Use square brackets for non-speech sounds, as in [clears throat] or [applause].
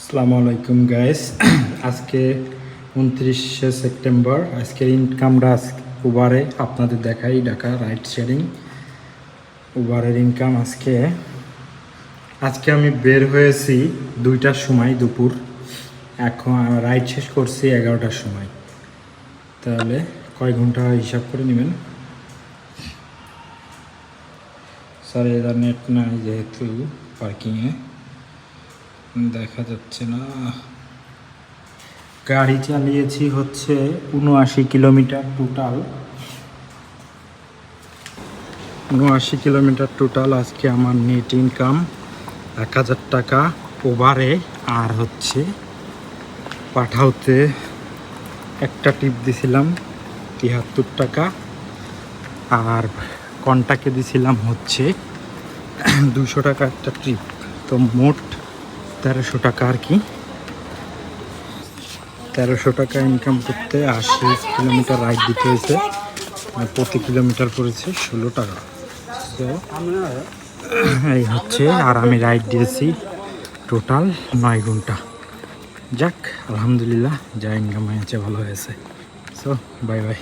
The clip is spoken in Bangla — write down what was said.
আসসালামু আলাইকুম গাইস [clears throat] আজকে উনত্রিশে সেপ্টেম্বর। আজকের ইনকামটা আজকে উবারে আপনাদের দেখাই, ঢাকা রাইড শেয়ারিং উবারের ইনকাম আজকে। আজকে আমি বের হয়েছি দুইটার সময় দুপুর। এখন রাইড শেষ করছি এগারোটার সময়। তাহলে কয় ঘণ্টা হিসাব করে নেবেন? স্যার এদার নেট নাই যেহেতু পার্কিংয়ে দেখা যাচ্ছে না। গাড়ি চালিয়েছি হচ্ছে উনআশি কিলোমিটার টোটাল উনআশি কিলোমিটার টোটাল আজকে আমার নেট ইনকাম এক হাজার টাকা ওভারে আর হচ্ছে পাঠাওতে একটা টিপ দিছিলাম, তিয়াত্তর টাকা। আর কন্টাকে দিছিলাম হচ্ছে দুশো টাকা একটা ট্রিপ তো মোট তেরোশো টাকা আর কি। তেরোশো টাকা ইনকাম করতে আশি কিলোমিটার রাইড দিতে হয়েছে। আর প্রতি কিলোমিটার পড়েছে ষোলো টাকা। তো এই হচ্ছে, আর আমি রাইড দিয়েছি টোটাল নয় ঘণ্টা। যাক, আলহামদুলিল্লাহ, যা ইনকাম হয়েছে, ভালো হয়েছে। So bye bye